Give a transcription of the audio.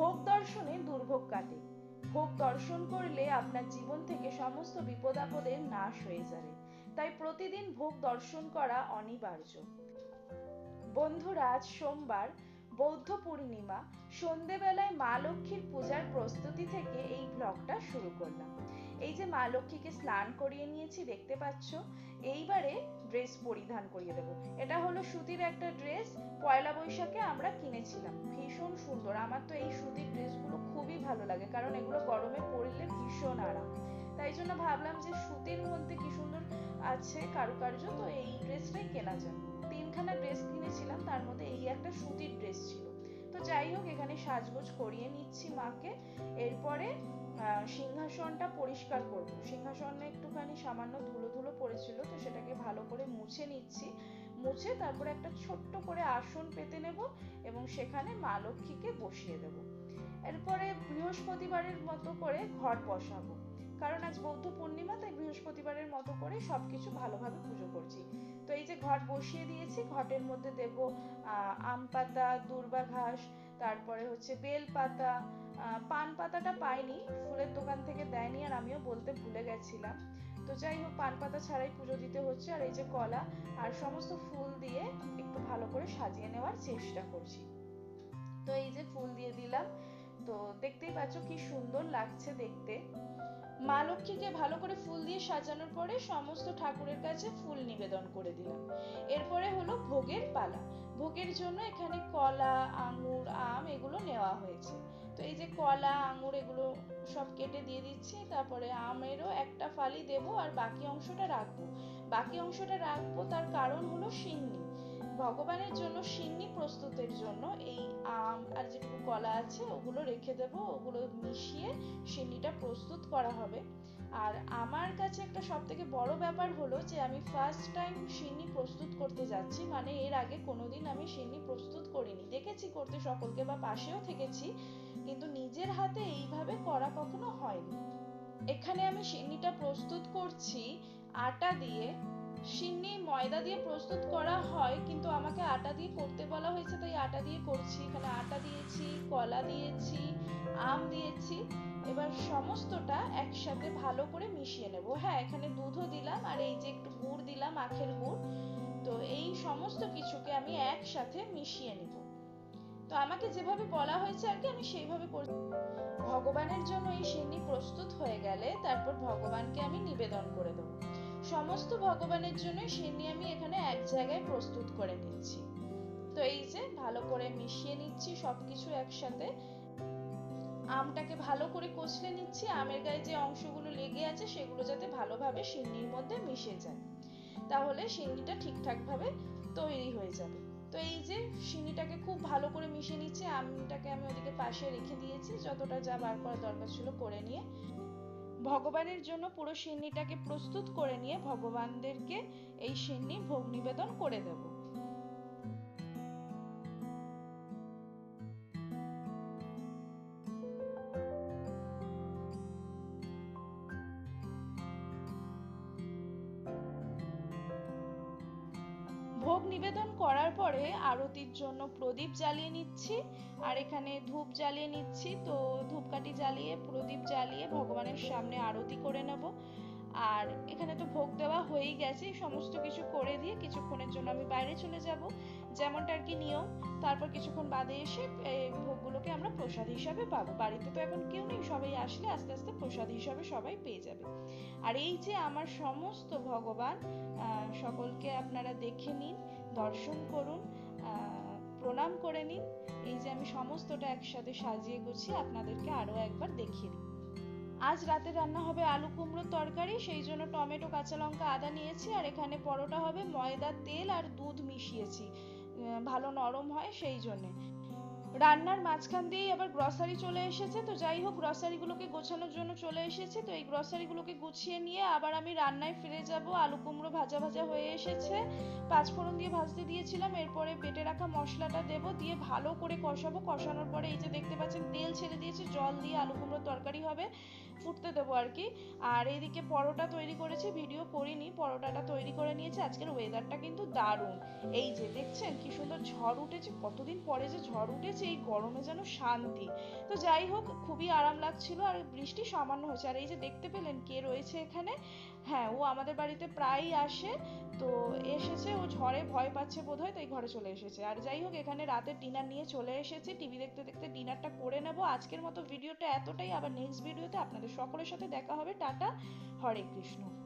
ভোগ দর্শনে দুর্ভোগ কাটে। ভোগ দর্শন করলে আপনার জীবন থেকে সমস্ত বিপদ আপদের নাশ হয়ে যাবে। তাই প্রতিদিন ভোগ দর্শন করা অনিবার্য। বন্ধুরা, আজ সোমবার, বৌদ্ধ পূর্ণিমা। সন্ধেবেলায় মা লক্ষ্মীর পূজার প্রস্তুতি থেকে এই ব্লগটা শুরু করলাম। এই যে মা লক্ষ্মীকে স্নান করিয়ে নিয়েছি, দেখতে পাচ্ছ? এইবারে ড্রেস পরিধান করিয়ে দেব। এটা হলো সুতির একটা ড্রেস পয়লা বৈশাখে আমরা কিনেছিলাম। ভীষণ সুন্দর। আমার তো এই সুতির ড্রেসগুলো খুবই ভালো লাগে, কারণ এগুলো গরমে পরলে ভীষণ আরাম। তাই জন্য ভাবলাম যে সুতির মধ্যে কি সুন্দর আছে কারুকার্য, তো এই ড্রেসটাই কেনা যায় তিনখানা ড্রেস কিনেছিলাম, তার মধ্যে এই একটা সুতির ড্রেস ছিল। তো যাই হোক, এখানে সাজগোজ করিয়ে নিচ্ছি মাকে। এরপরে সিংহাসনটা পরিষ্কার করব। সিংহাসনে একটুখানি সামান্য ধুলো ধুলো পড়েছিল, তো সেটাকে ভালো করে মুছে নিচ্ছি। মুছে তারপরে একটা ছোট্ট করে আসন পেতে নেব এবং সেখানে মা লক্ষ্মীকে বসিয়ে দেব। এরপরে বৃহস্পতিবারের মতো করে ঘট বসাবো। কারণ আজ বৌদ্ধ পূর্ণিমা, তাই বৃহস্পতিবারের মতো করে সবকিছু ভালোভাবে পুজো করছি। তো এই যে ঘট বসিয়ে দিয়েছি, ঘটের মধ্যে দেব আম পাতা দূর্বা ঘাস তারপরে হচ্ছে বেল পাতা পান পাতাটা পাইনি, ফুলের দোকান থেকে দেয়নি আর আমিও বলতে ভুলে গেছিলাম। তো যাই হোক, পান পাতা ছাড়াই পুজো দিতে হচ্ছে আর এই যে কলা আর সমস্ত ফুল দিয়ে একটু ভালো করে সাজিয়ে নেওয়ার চেষ্টা করছি। তো এই যে ফুল দিয়ে দিলাম। তো দেখতেই পাচ্ছ কি সুন্দর লাগছে দেখতে। মা লক্ষ্মীকে ভালো করে ফুল দিয়ে সাজানোর পরে সমস্ত ঠাকুরের কাছে ফুল নিবেদন করে দিলাম। এরপরে হলো ভোগের পালা। ভোগের জন্য এখানে কলা, আঙুর, আম এগুলো নেওয়া হয়েছে। তো এই যে কলা, আঙুর এগুলো সব কেটে দিয়ে দিচ্ছি, তারপরে আমেরও একটা ফালি দেব আর বাকি অংশটা রাখব। বাকি অংশটা রাখব, তার কারণ হলো সিন্নি। ভগবানের জন্য সিন্নি প্রস্তুতের জন্য এই আম আর যেটুকু কলা আছে, ওগুলো রেখে দেব, ওগুলো মিশিয়ে সিন্নিটা প্রস্তুত করা হবে। আর আমার কাছে একটা সব থেকে বড় ব্যাপার হলো যে, আমি ফার্স্ট টাইম সিন্নি প্রস্তুত করতে যাচ্ছি মানে এর আগে কোনোদিন আমি সিন্নি প্রস্তুত করিনি। দেখেছি করতে, সকলকে বা পাশেও থেকেছি কিন্তু নিজের হাতে এইভাবে করা কখনো হয়নি। এখানে আমি সিন্নিটা প্রস্তুত করছি, আটা দিয়ে। সিন্নি ময়দা দিয়ে প্রস্তুত করা হয়, কিন্তু আমাকে আটা দিয়ে করতে বলা হয়েছে, তাই আটা দিয়ে করছি। এখানে আটা দিয়েছি, কলা দিয়েছি, আম দিয়েছি। এবার সমস্তটা একসাথে ভালো করে মিশিয়ে নেব। হ্যাঁ এখানে দুধও দিলাম, আর এই যে একটু গুড় দিলাম, আখের গুড়। তো এই সমস্ত কিছুকে আমি একসাথে মিশিয়ে নেব। তো আমাকে যেভাবে বলা হয়েছে আর কি, আমি সেইভাবে করছি ভগবানের জন্য এই সিন্নি প্রস্তুত হয়ে গেলে তারপর ভগবানকে আমি নিবেদন করে দেবো। সমস্ত ভগবানের জন্য সিন্নি আমি এখানে এক জায়গায় প্রস্তুত করে নিচ্ছি। তো এই যে ভালো করে মিশিয়ে নিচ্ছি সবকিছু একসাথে। আমটাকে ভালো করে কচলে নিচ্ছি, আমের গায়ে যে অংশগুলো লেগে আছে সেগুলো যাতে ভালোভাবে সিন্নির মধ্যে মিশে যায়। তাহলে সিন্নিটা ঠিকঠাক ভাবে তৈরি হয়ে যাবে। তো এই যে সিন্নিটাকে খুব ভালো করে মিশিয়ে নিচ্ছি, আমটাকে আমি ওদিকে পাশে রেখে দিয়েছি, যতটা যা বার করার দরকার ছিল করে নিয়ে। ভগবানের জন্য পুরো সিন্নিটাকে প্রস্তুত করে নিয়ে ভগবানদেরকে এই সিন্নি ভোগ নিবেদন করে দেব। ভোগ নিবেদন করার পরে আরতির জন্য প্রদীপ জ্বালিয়ে নিচ্ছি। আর এখানে ধূপ জ্বালিয়ে নিচ্ছি। তো ধূপকাঠি জ্বালিয়ে, প্রদীপ জ্বালিয়ে ভগবানের সামনে আরতি করে নেব। আর এখানে তো ভোগ দেওয়া হয়েই গেছে। সমস্ত কিছু করে দিয়ে কিছুক্ষণের জন্য আমি বাইরে চলে যাব। যেমনটা আর কি নিয়ম। তারপর কিছুক্ষণ বাদে এসে ভোগগুলোকে আমরা প্রসাদ হিসাবে পাবো। বাড়িতে তো এখন কেউ নেই। সবাই আসলে আস্তে আস্তে প্রসাদ হিসাবে সবাই পেয়ে যাবে। আর এই যে আমার সমস্ত ভগবান সকলকে আপনারা দেখে নিন। দর্শন করুন প্রণাম করে নিন। এই যে আমি সমস্তটা একসাথে সাজিয়ে গুছিয়ে আপনাদেরকে আরও একবার দেখিয়ে দিই। আজ রাতে রান্না হবে আলু কুমড়োর তরকারি, সেই জন্য টমেটো, কাঁচা লঙ্কা, আদা নিয়েছি, আর এখানে পরোটা হবে ময়দা, তেল আর দুধ মিশিয়েছি। ভালো নরম হয় সেই জন্যে। রান্নার মাঝখান দিয়েই আবার গ্রসারি চলে এসেছে। তো যাই হোক গ্রসারিগুলোকে গোছানোর জন্য চলে এসেছে। তো এই গ্রসারিগুলোকে গুছিয়ে নিয়ে আবার আমি রান্নায় ফিরে যাব। আলু কুমড়ো ভাজা ভাজা হয়ে এসেছে। পাঁচফোড়ন দিয়ে ভাজতে দিয়েছিলাম। এরপরে বেটে রাখা মশলাটা দেব। দিয়ে ভালো করে কষাবো। কষানোর পরে এই যে দেখতে পাচ্ছেন, তেল ছেড়ে দিয়েছি। জল দিয়ে আলু কুমড়োর তরকারি হবে। ফুটতে দেবো আর কি। আর এইদিকে পরোটা তৈরি করেছি, ভিডিও করিনি, পরোটাটা তৈরি করে নিয়েছি। আজকের ওয়েদারটা কিন্তু দারুণ। এই যে দেখছেন কি সুন্দর ঝড় উঠেছে, কতদিন পরে যে ঝড় উঠেছে, এই গরমে যেন শান্তি। তো যাই হোক, খুবই আরাম লাগছিল আর বৃষ্টি সামান্য হয়েছে। আর এই যে দেখতে পেলেন কে রয়েছে এখানে? হ্যাঁ ও আমাদের বাড়িতে প্রায়ই আসে। তো এসেছে, ও ঝড়ে ভয় পাচ্ছে বোধহয়, তাই ঘরে চলে এসেছে। আর যাই হোক, এখানে রাতের ডিনার নিয়ে চলে এসেছি। টিভি দেখতে দেখতে ডিনারটা করে নেব। আজকের মতো ভিডিওটা এতটাই। আবার নেক্সট ভিডিওতে আপনাদের সকলের সাথে দেখা হবে। টাটা, হরে কৃষ্ণ।